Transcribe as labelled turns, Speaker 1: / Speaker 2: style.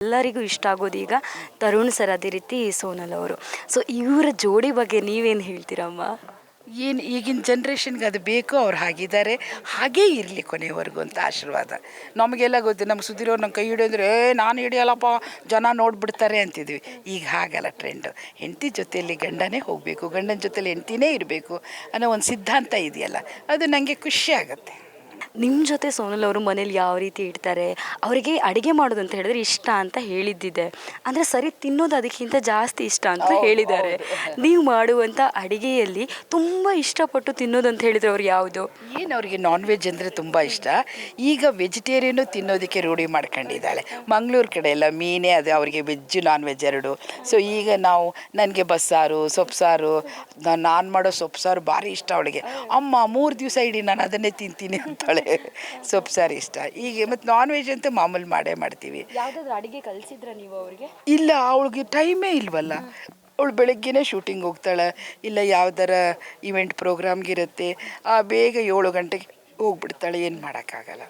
Speaker 1: ಎಲ್ಲರಿಗೂ ಇಷ್ಟ ಆಗೋದು ಈಗ ತರುಣ್ ಸರ್ ಅದೇ ರೀತಿ ಸೋನಲ್ ಅವರು. ಸೊ ಇವರ ಜೋಡಿ ಬಗ್ಗೆ ನೀವೇನು ಹೇಳ್ತೀರಮ್ಮ
Speaker 2: ಏನು ಈಗಿನ ಜನ್ರೇಷನ್ಗೆ ಅದು ಬೇಕು ಅವ್ರು ಹಾಗಿದ್ದಾರೆ. ಹಾಗೇ ಇರಲಿ ಕೊನೆವರೆಗೂ ಅಂತ ಆಶೀರ್ವಾದ. ನಮಗೆಲ್ಲ ಗೊತ್ತು ನಮ್ಮ ಸುದ್ದಿರೋರು ನಮ್ಮ ಕೈ ಹಿಡಿಯೋದ್ರೆ ಏ, ನಾನು ಹಿಡಿಯಲ್ಲಪ್ಪ, ಜನ ನೋಡ್ಬಿಡ್ತಾರೆ ಅಂತಿದ್ವಿ. ಈಗ ಹಾಗಲ್ಲ ಟ್ರೆಂಡು ಹೆಂಡತಿ ಜೊತೆಯಲ್ಲಿ ಗಂಡನೇ ಹೋಗಬೇಕು, ಗಂಡನ ಜೊತೆಯಲ್ಲಿ ಹೆಂಡ್ತಿನೇ ಇರಬೇಕು ಅನ್ನೋ ಒಂದು ಸಿದ್ಧಾಂತ ಇದೆಯಲ್ಲ, ಅದು ನನಗೆ ಖುಷಿ
Speaker 1: ನಿಮ್ಮ ಜೊತೆ ಸೋನಲ್ ಅವರು ಮನೇಲಿ ಯಾವ ರೀತಿ ಇಡ್ತಾರೆ ಅವರಿಗೆ ಅಡುಗೆ ಮಾಡೋದು ಅಂತ ಹೇಳಿದ್ರೆ ಇಷ್ಟ ಅಂತ ಹೇಳಿದ್ದಿದೆ. ಅಂದರೆ ಸರಿ ತಿನ್ನೋದು ಅದಕ್ಕಿಂತ ಜಾಸ್ತಿ ಇಷ್ಟ ಅಂತ ಹೇಳಿದ್ದಾರೆ. ನೀವು ಮಾಡುವಂಥ ಅಡುಗೆಯಲ್ಲಿ ತುಂಬ ಇಷ್ಟಪಟ್ಟು ತಿನ್ನೋದು ಅಂತ ಹೇಳಿದ್ರೆ ಅವ್ರು ಯಾವುದು?
Speaker 2: ಏನು ಅವರಿಗೆ ನಾನ್ ವೆಜ್ ಅಂದರೆ ತುಂಬ ಇಷ್ಟ. ಈಗ ವೆಜಿಟೇರಿಯನ್ನು ತಿನ್ನೋದಕ್ಕೆ ರೂಢಿ ಮಾಡ್ಕೊಂಡಿದ್ದಾಳೆ. ಮಂಗಳೂರು ಕಡೆ ಎಲ್ಲ ಮೀನೇ ಅದು ಅವರಿಗೆ ವೆಜ್ಜು ನಾನ್ ವೆಜ್ ಎರಡು. ಸೊ ಈಗ ನಾವು ನನಗೆ ಬಸ್ಸಾರು ಸೊಪ್ಪು ಸಾರು ನಾನು ಮಾಡೋ ಸೊಪ್ಪು ಸಾರು ಭಾರಿ ಇಷ್ಟ ಅವಳಿಗೆ. ಅಮ್ಮ ಮೂರು ದಿವಸ ಇಡೀ ನಾನು ಅದನ್ನೇ ತಿಂತೀನಿ ಅಂತಾಳೆ ಸೊಪ್ಪು ಸಾರು ಇಷ್ಟ. ಈಗ ಮತ್ತು ನಾನ್ ವೆಜ್ ಅಂತೂ ಮಾಮೂಲಿ ಮಾಡೇ ಮಾಡ್ತೀವಿ.
Speaker 1: ಅಡುಗೆ ಕಲಿಸಿದ್ರ ನೀವು ಅವ್ರಿಗೆ?
Speaker 2: ಇಲ್ಲ ಅವಳಿಗೆ ಟೈಮೇ ಇಲ್ವಲ್ಲ. ಅವಳು ಬೆಳಗ್ಗೆನೇ ಶೂಟಿಂಗ್ ಹೋಗ್ತಾಳೆ. ಇಲ್ಲ ಯಾವ್ದಾರ ಇವೆಂಟ್ ಪ್ರೋಗ್ರಾಮ್ಗಿರುತ್ತೆ ಆ ಬೇಗ ಏಳು ಗಂಟೆಗೆ ಹೋಗ್ಬಿಡ್ತಾಳೆ ಏನು ಮಾಡೋಕ್ಕಾಗಲ್ಲ.